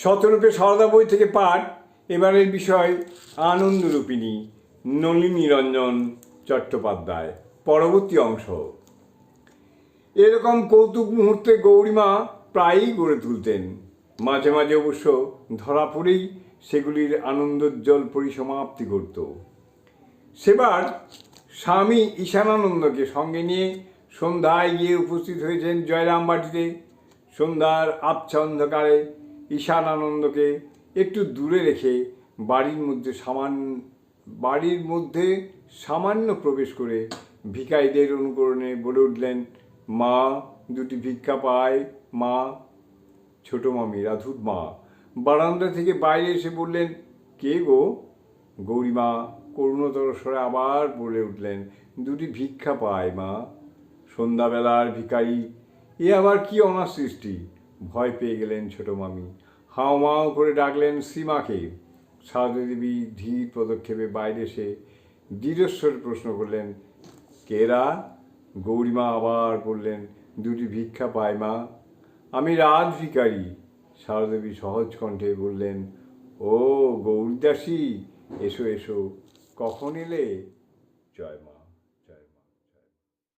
শতরূপে সারদা বই থেকে পাঠ। এবারের বিষয়, আনন্দরূপিণী নলিনী রঞ্জন চট্টোপাধ্যায়। পরবর্তী অংশ। এরকম কৌতুক মুহূর্তে গৌরীমা প্রায়ই গড়ে তুলতেন। মাঝে মাঝে অবশ্য ধরা পড়েই সেগুলির আনন্দোজ্জ্বল পরিসমাপ্তি করত সেবার স্বামী ঈশানানন্দকে সঙ্গে নিয়ে সন্ধ্যায় গিয়ে উপস্থিত হয়েছেন জয়রামবাটিতে। সন্ধ্যার আবছা অন্ধকারে ঈশানানন্দকে একটু দূরে রেখে বাড়ির মধ্যে সামান্য বাড়ির মধ্যে সামান্য প্রবেশ করে ভিকারীদের অনুকরণে বলে উঠলেন, মা, দুটি ভিক্ষা পায় মা। ছোট মামি, রাধুর মা। বারান্দা থেকে বাইরে এসে বললেন, কে গো? গৌরীমা করুণতর স্বরে আবার বলে উঠলেন, দুটি ভিক্ষা পায় মা। সন্ধ্যাবেলার ভিখারি, এ আবার কি অনার সৃষ্টি? ভয় পেয়ে গেলেন ছোট মামি। হাও মাও করে ডাকলেন সীমাকে। সারদা দেবী ধীর পদক্ষেপে বাইরে এসে দৃঢ়স্বরে প্রশ্ন করলেন কেরা গৌরীমা আবার বললেন, দুটি ভিক্ষা পায় মা। আমি রাজ ভিখারি। সারদেবী সহজ কণ্ঠে বললেন, ও গৌরদাসী, এসো এসো। কখন এলে? জয় মা।